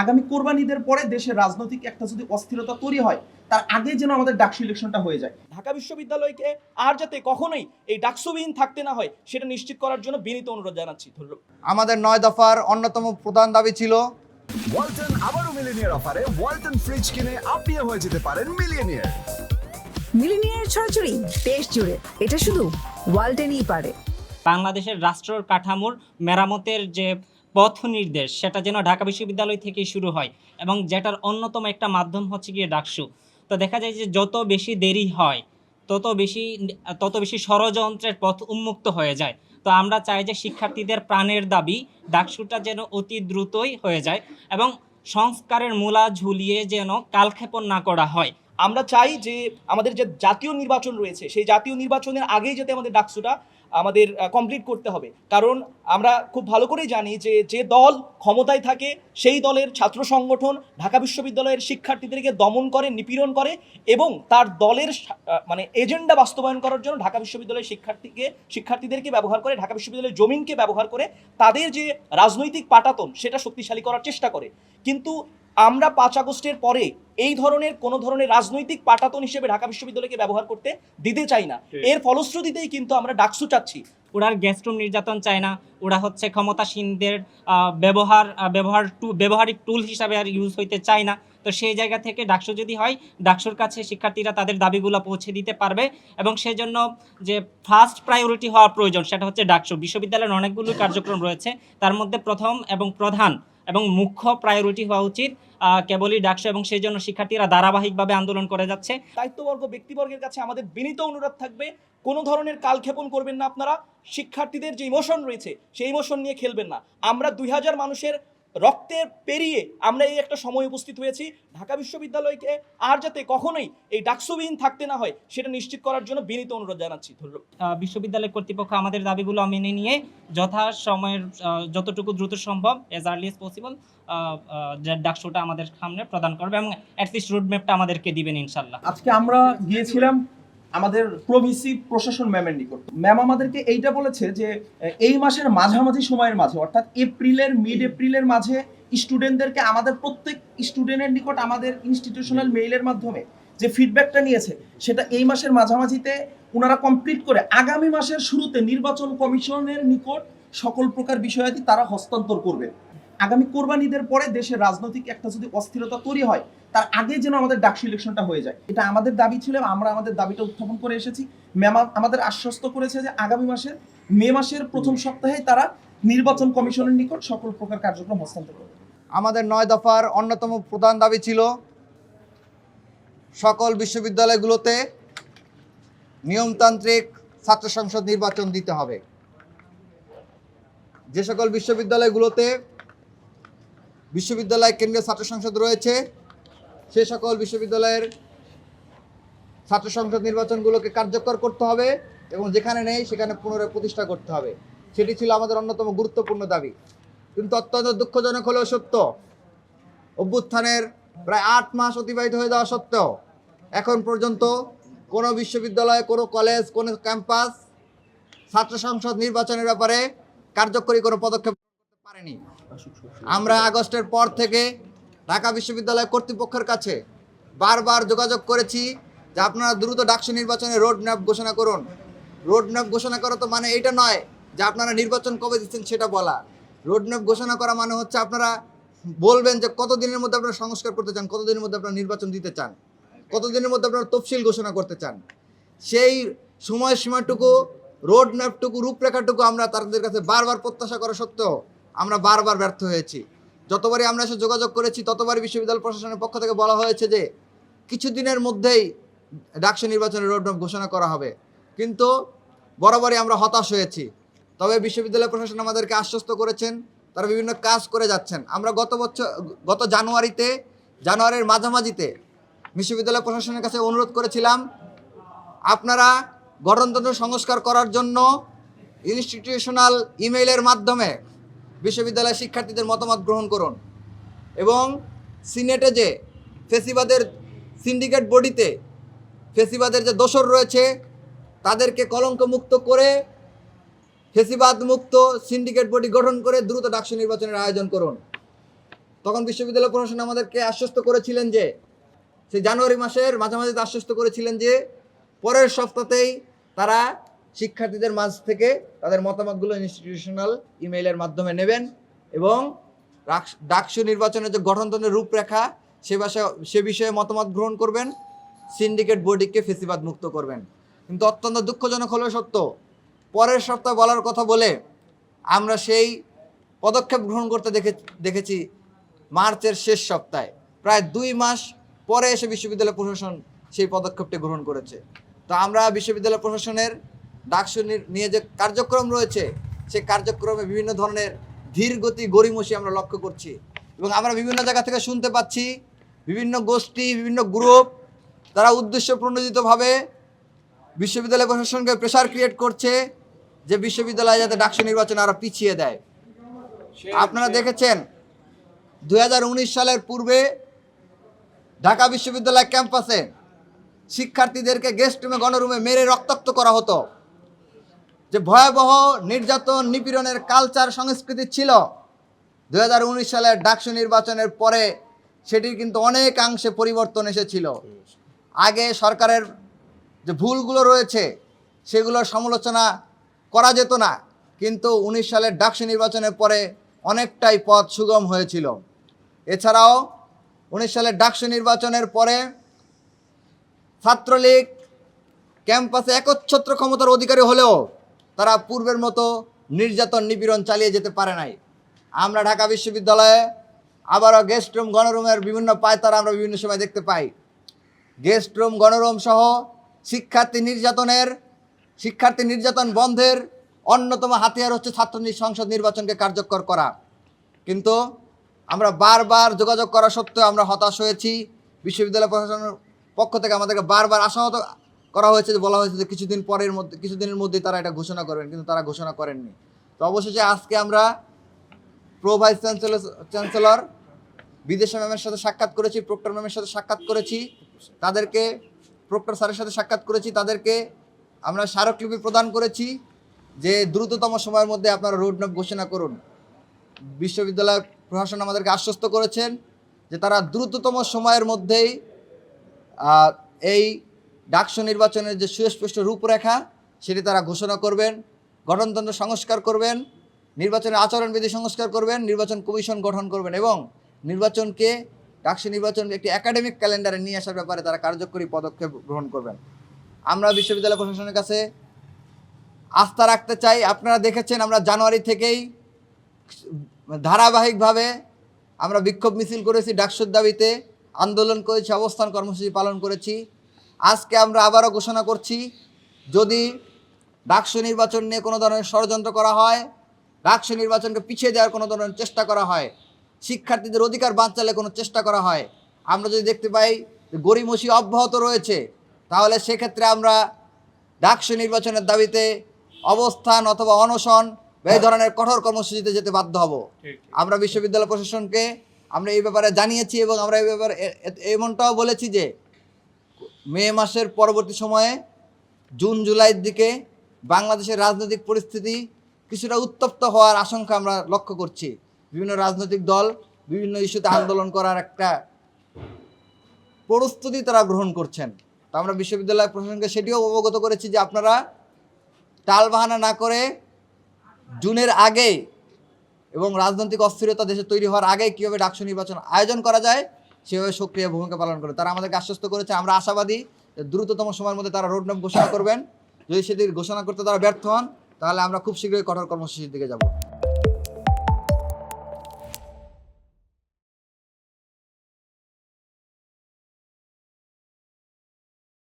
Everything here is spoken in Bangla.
আগামী কোরবানিদের পরে দেশের রাজনৈতিক একটা যদি অস্থিরতা তৈরি হয় তার আগে যেন আমাদের ডাকসু ইলেকশনটা হয়ে যায়। ঢাকা বিশ্ববিদ্যালয়কে আর যাতে কখনোই এই ডাকসুবিহীন থাকতে না হয় সেটা নিশ্চিত করার জন্য বিনীত অনুরোধ জানাচ্ছি। ধন্যবাদ। আমাদের নয় দফার অন্যতম প্রধান দাবি ছিল ওয়ালটন আবারও মিলিনিয়ার অফারে ওয়ালটন ফ্রিজ কিনে আপনিও হয়ে যেতে পারেন মিলিয়নিয়ার। মিলিনিয়ার ছড়াছড়ি দেশ জুড়ে এটা শুধু ওয়ালটেনই পারে। বাংলাদেশের রাষ্ট্র কাঠামোর মেরামতের যে পথ নির্দেশ সেটা যেন ঢাকা বিশ্ববিদ্যালয় থেকে শুরু হয় এবং যেটার অন্যতম একটা মাধ্যম হচ্ছে গিয়ে ডাকসু। তো দেখা যায় যে যত বেশি দেরি হয়, তত বেশি তত বেশি ষড়যন্ত্রের পথ উন্মুক্ত হয়ে যায়। তো আমরা চাই যে শিক্ষার্থীদের প্রাণের দাবি ডাকসুটা যেন অতি দ্রুতই হয়ে যায় এবং সংস্কারের মূলা ঝুলিয়ে যেন কালক্ষেপণ না করা হয়। আমরা চাই যে আমাদের যে জাতীয় নির্বাচন রয়েছে, সেই জাতীয় নির্বাচনের আগেই যাতে আমাদের ডাকসুটা আমাদের কমপ্লিট করতে হবে। কারণ আমরা খুব ভালো করেই জানি যে যে দল ক্ষমতায় থাকে, সেই দলের ছাত্র সংগঠন ঢাকা বিশ্ববিদ্যালয়ের শিক্ষার্থীদেরকে দমন করে, নিপীড়ন করে এবং তার দলের মানে এজেন্ডা বাস্তবায়ন করার জন্য ঢাকা বিশ্ববিদ্যালয়ের শিক্ষার্থীকে, শিক্ষার্থীদেরকে ব্যবহার করে, ঢাকা বিশ্ববিদ্যালয়ের জমিনকে ব্যবহার করে তাদের যে রাজনৈতিক পাটাতন, সেটা শক্তিশালী করার চেষ্টা করে। কিন্তু আমরা পাঁচ আগস্টের পরে এই ধরনের কোন ধরনের রাজনৈতিক পাটাতন হিসেবে ঢাকা বিশ্ববিদ্যালয়কে ব্যবহার করতে দিতে চাই না। এর ফলশ্রুতিতেই কিন্তু আমরা ডাকসু চাচ্ছি। ওরা গ্যাস্ট্রুম নির্যাতন চায় না। ওরা হচ্ছে ক্ষমতাসীনদের ব্যবহার ব্যবহার টু ব্যবহারিক টুল হিসাবে আর ইউজ হইতে চায় না। তো সেই জায়গা থেকে ডাকসু যদি হয় ডাকসুর কাছে শিক্ষার্থীরা তাদের দাবিগুলো পৌঁছে দিতে পারবে এবং সেজন্য যে ফার্স্ট প্রায়োরিটি হওয়া প্রয়োজন সেটা হচ্ছে ডাকসু। বিশ্ববিদ্যালয়ের অনেকগুলো কার্যক্রম রয়েছে। তার মধ্যে প্রথম এবং প্রধান এবং মুখ্য প্রায়োরিটি হওয়া উচিত। কেবলই ডাকসা এবং সেই জন্য শিক্ষার্থীরা ধারাবাহিকভাবে আন্দোলন করে যাচ্ছে। দায়িত্ববর্গ ব্যক্তিবর্গের কাছে আমাদের বিনীত অনুরোধ থাকবে, কোনো ধরনের কালক্ষেপণ করবেন না আপনারা। শিক্ষার্থীদের যে ইমোশন রয়েছে, সেই ইমোশন নিয়ে খেলবেন না। আমরা দুই হাজার মানুষের রক্তের পেরিয়ে আমরা এই একটা সময় উপস্থিত হয়েছি। ঢাকা বিশ্ববিদ্যালয়কে আর যাতে কখনোই এই ডাকসুবিহীন থাকতে না হয় সেটা নিশ্চিত করার জন্য বিনীত অনুরোধ জানাচ্ছি। বিশ্ববিদ্যালয় কর্তৃপক্ষ আমাদের দাবিগুলো মেনে নিয়ে যথা সময়ের যতটুকু দ্রুত সম্ভব এজ আর্লি এস পসিবল ডাকশোটা আমাদের সামনে প্রদান করবে এবং অ্যাটলিস্ট রুট ম্যাপটা আমাদেরকে দিবেন ইনশাল্লাহ আজকে আমরা গিয়েছিলাম আমাদের প্রভিসি প্রশাসন ম্যামের নিকট। ম্যাম আমাদেরকে এইটা বলেছে যে এই মাসের মাঝামাঝি সময়ের মাঝে অর্থাৎ এপ্রিলের মিড এপ্রিলের মাঝে স্টুডেন্টদেরকে আমাদের প্রত্যেক স্টুডেন্টের নিকট আমাদের ইনস্টিটিউশনাল মেইলের মাধ্যমে যে ফিডব্যাকটা নিয়েছে সেটা এই মাসের মাঝামাঝিতে ওনারা কমপ্লিট করে আগামী মাসের শুরুতে নির্বাচন কমিশনের নিকট সকল প্রকার বিষয়াদি তারা হস্তান্তর করবে আগামী কোরবানিদের পরে দেশের রাজনৈতিক একটা যদি অস্থিরতা তৈরি হয় তার আগে যেন আমাদের ডাক সিলেকশনটা হয়ে যায়। এটা আমাদের দাবি ছিল আমরা আমাদের দাবিটা উত্থাপন করে এসেছি। ম্যাম আমাদের আশ্বস্ত করেছে যে আগামী মাসের, মে মাসের প্রথম সপ্তাহে তারা নির্বাচন কমিশনের নিকট সকল প্রকার কার্যক্রম হস্তান্তর করবে। আমাদের নয় দফার অন্যতম প্রধান দাবি ছিল সকল বিশ্ববিদ্যালয়গুলোতে নিয়মতান্ত্রিক ছাত্র সংসদ নির্বাচন দিতে হবে। যে সকল বিশ্ববিদ্যালয়গুলোতে বিশ্ববিদ্যালয় কেন্দ্রীয় ছাত্র সংসদ রয়েছে সে সকল বিশ্ববিদ্যালয়ের ছাত্র সংসদ নির্বাচনগুলোকে কার্যকর করতে হবে এবং যেখানে নেই সেখানে পুনরায় প্রতিষ্ঠা করতে হবে। সেটি ছিল আমাদের অন্যতম গুরুত্বপূর্ণ দাবি। কিন্তু অত্যন্ত দুঃখজনক হলেও সত্য, অভ্যুত্থানের প্রায় আট মাস অতিবাহিত হয়ে যাওয়া সত্ত্বেও এখন পর্যন্ত কোনো বিশ্ববিদ্যালয়, কোনো কলেজ, কোনো ক্যাম্পাস ছাত্র সংসদ নির্বাচনের ব্যাপারে কার্যকরী কোনো পদক্ষেপ পারেনি। আমরা আগস্টের পর থেকে ঢাকা বিশ্ববিদ্যালয় কর্তৃপক্ষের কাছে বারবার যোগাযোগ করেছি যে আপনারা দ্রুত ডাকসু নির্বাচনে রোড ম্যাপ ঘোষণা করুন। রোড ম্যাপ ঘোষণা করা তো মানে এইটা নয় যে আপনারা নির্বাচন কবে দিচ্ছেন সেটা বলা। রোড ম্যাপ ঘোষণা করা মানে হচ্ছে আপনারা বলবেন যে কত দিনের মধ্যে আপনারা সংস্কার করতে চান কত দিনের মধ্যে আপনারা নির্বাচন দিতে চান কত দিনের মধ্যে আপনারা তফসিল ঘোষণা করতে চান। সেই সময়সীমাটুকু রোড ম্যাপটুকু রূপরেখাটুকু আমরা তাদের কাছে বারবার প্রত্যাশা করা সত্ত্বেও আমরা বারবার ব্যর্থ হয়েছি। যতবারই আমরা এসে যোগাযোগ করেছি, ততবারই বিশ্ববিদ্যালয় প্রশাসনের পক্ষ থেকে বলা হয়েছে যে কিছু দিনের মধ্যেই ডাকসু নির্বাচনের রোডম্যাপ ঘোষণা করা হবে। কিন্তু বরাবরই আমরা হতাশ হয়েছি। তবে বিশ্ববিদ্যালয় প্রশাসন আমাদেরকে আশ্বস্ত করেছেন, তারা বিভিন্ন কাজ করে যাচ্ছেন। আমরা গত বছর, গত জানুয়ারিতে, জানুয়ারির মাঝামাঝিতে বিশ্ববিদ্যালয় প্রশাসনের কাছে অনুরোধ করেছিলাম, আপনারা গঠনতন্ত্র সংস্কার করার জন্য ইনস্টিটিউশনাল ইমেইলের মাধ্যমে বিশ্ববিদ্যালয়ের শিক্ষার্থীদের মতামত গ্রহণ করুন। এবং সিনেটে যে ফেসিবাদের সিন্ডিকেট বডিতে ফেসিবাদের যে দোসর রয়েছে, তাদেরকে কলঙ্ক মুক্ত করে ফেসিবাদ মুক্ত সিন্ডিকেট বডি গঠন করে দ্রুত ডাকসু নির্বাচনের আয়োজন করুন। তখন বিশ্ববিদ্যালয় প্রশাসন আমাদেরকে আশ্বস্ত করেছিলেন যে, সেই জানুয়ারি মাসের মাঝামাঝি আশ্বস্ত করেছিলেন যে, পরের সপ্তাহতেই তারা শিক্ষার্থীদের মাঝ থেকে তাদের মতামতগুলো ইনস্টিটিউশনাল ইমেইলের মাধ্যমে নেবেন এবং ডাকসু নির্বাচনের যে গঠনতন্ত্রের রূপরেখা, সে ভাষা সে বিষয়ে মতামত গ্রহণ করবেন সিন্ডিকেট বোর্ডিকে ফেসিবাদ মুক্ত করবেন। কিন্তু অত্যন্ত দুঃখজনক হলেও সত্য, পরের সপ্তাহে বলার কথা বলে আমরা সেই পদক্ষেপ গ্রহণ করতে দেখে, দেখেছি মার্চের শেষ সপ্তাহে। প্রায় দুই মাস পরে এসে বিশ্ববিদ্যালয় প্রশাসন সেই পদক্ষেপটি গ্রহণ করেছে। তো আমরা বিশ্ববিদ্যালয় প্রশাসনের ডাকসু নিয়ে যে কার্যক্রম রয়েছে সেই কার্যক্রমে বিভিন্ন ধরনের ধীর গতি গড়িমসি আমরা লক্ষ্য করছি। এবং আমরা বিভিন্ন জায়গা থেকে শুনতে পাচ্ছি বিভিন্ন গোষ্ঠী বিভিন্ন গ্রুপ তারা উদ্দেশ্য প্রণোদিতভাবে বিশ্ববিদ্যালয় প্রশাসনকে প্রেশার ক্রিয়েট করছে যে বিশ্ববিদ্যালয় যাতে ডাকসু নির্বাচন আরও পিছিয়ে দেয়। আপনারা দেখেছেন দু হাজার উনিশ সালের পূর্বে ঢাকা বিশ্ববিদ্যালয় ক্যাম্পাসে শিক্ষার্থীদেরকে গেস্ট রুমে গণরুমে মেরে রক্তাক্ত করা হতো। যে ভয়াবহ নির্যাতন নিপীড়নের কালচার সংস্কৃতি ছিল দু হাজার উনিশ সালের ডাকসু নির্বাচনের পরে সেটির কিন্তু অনেকাংশে পরিবর্তন এসেছিল। আগে সরকারের যে ভুলগুলো রয়েছে, সেগুলোর সমালোচনা করা যেত না। কিন্তু উনিশ সালের ডাকসু নির্বাচনের পরে অনেকটাই পথ সুগম হয়েছিল। এছাড়াও উনিশ সালের ডাকসু নির্বাচনের পরে ছাত্রলীগ ক্যাম্পাসে একচ্ছত্র ক্ষমতার অধিকারী হলেও তারা পূর্বের মতো নির্যাতন নিপীড়ন চালিয়ে যেতে পারে নাই। আমরা ঢাকা বিশ্ববিদ্যালয়ে আবারও গেস্ট রুম গণরুমের বিভিন্ন পায়তারা আমরা বিভিন্ন সময় দেখতে পাই। গেস্ট রুম গণরুম সহ শিক্ষার্থী নির্যাতনের শিক্ষার্থী নির্যাতন বন্ধের অন্যতম হাতিয়ার হচ্ছে ছাত্র সংসদ নির্বাচনকে কার্যকর করা। কিন্তু আমরা বারবার যোগাযোগ করা সত্ত্বেও আমরা হতাশ হয়েছি। বিশ্ববিদ্যালয় প্রশাসনের পক্ষ থেকে আমাদেরকে বারবার আশাহত করা হয়েছে যে, বলা হয়েছে যে, কিছুদিন পরের মধ্যে, কিছুদিনের মধ্যেই তারা এটা ঘোষণা করবেন, কিন্তু তারা ঘোষণা করেননি। তো অবশেষে আজকে আমরা প্রো ভাইস চ্যান্সেলর চ্যান্সেলর, বিদেশি ম্যামের সাথে সাক্ষাৎ করেছি, প্রক্টর ম্যামের সাথে সাক্ষাৎ করেছি, তাদেরকে, প্রক্টর স্যারের সাথে সাক্ষাৎ করেছি, তাদেরকে আমরা স্মারকলিপি প্রদান করেছি যে, দ্রুততম সময়ের মধ্যে আপনারা রোডম্যাপ ঘোষণা করুন। বিশ্ববিদ্যালয় প্রশাসন আমাদেরকে আশ্বস্ত করেছেন যে, তারা দ্রুততম সময়ের মধ্যেই এই ডাকসু নির্বাচনের যে সুস্পষ্ট রূপরেখা, সেটি তারা ঘোষণা করবেন, গঠনতন্ত্র সংস্কার করবেন, নির্বাচনের আচরণবিধি সংস্কার করবেন, নির্বাচন কমিশন গঠন করবেন এবং নির্বাচনকে, ডাকসু নির্বাচনকে একটি একাডেমিক ক্যালেন্ডারে নিয়ে আসার ব্যাপারে তারা কার্যকরী পদক্ষেপ গ্রহণ করবেন। আমরা বিশ্ববিদ্যালয় প্রশাসনের কাছে আস্থা রাখতে চাই। আপনারা দেখেছেন আমরা জানুয়ারি থেকেই ধারাবাহিকভাবে আমরা বিক্ষোভ মিছিল করেছি, ডাকসুর দাবিতে আন্দোলন করেছি, অবস্থান কর্মসূচি পালন করেছি। আজকে আমরা আবারও ঘোষণা করছি যদি ডাকসু নির্বাচন নিয়ে কোনো ধরনের ষড়যন্ত্র করা হয় ডাকসু নির্বাচনকে পিছিয়ে দেওয়ার কোনো ধরনের চেষ্টা করা হয় শিক্ষার্থীদের অধিকার বাঁচালে কোনো চেষ্টা করা হয় আমরা যদি দেখতে পাই যে গরিমসি অব্যাহত রয়েছে তাহলে সেক্ষেত্রে আমরা ডাকসু নির্বাচনের দাবিতে অবস্থান অথবা অনশন এই ধরনের কঠোর কর্মসূচিতে যেতে বাধ্য হব। আমরা বিশ্ববিদ্যালয় প্রশাসনকে আমরা এই ব্যাপারে জানিয়েছি এবং আমরা এই ব্যাপারে এমনটাও বলেছি যে মে মাসের পরবর্তী সময়ে জুন জুলাইয়ের দিকে বাংলাদেশের রাজনৈতিক পরিস্থিতি কিছুটা উত্তপ্ত হওয়ার আশঙ্কা আমরা লক্ষ্য করছি। বিভিন্ন রাজনৈতিক দল বিভিন্ন ইস্যুতে আন্দোলন করার একটা প্রস্তুতি তারা গ্রহণ করছেন। তো আমরা বিশ্ববিদ্যালয় প্রশাসনকে সেটিও অবগত করেছি যে আপনারা টালবাহানা না করে জুনের আগে এবং রাজনৈতিক অস্থিরতা দেশে তৈরি হওয়ার আগে কীভাবে ডাকসু নির্বাচন আয়োজন করা যায় সেভাবে সক্রিয় ভূমিকা পালন করে। তারা আমাদেরকে আশ্বস্ত করেছে, আমরা আশাবাদী দ্রুততম সময়ের মধ্যে তারা রোডম্যাপ ঘোষণা করবেন। যদি সেদিন ঘোষণা করতে তারা ব্যর্থ হন, তাহলে আমরা খুব শীঘ্রই কঠোর কর্মসূচির দিকে যাব।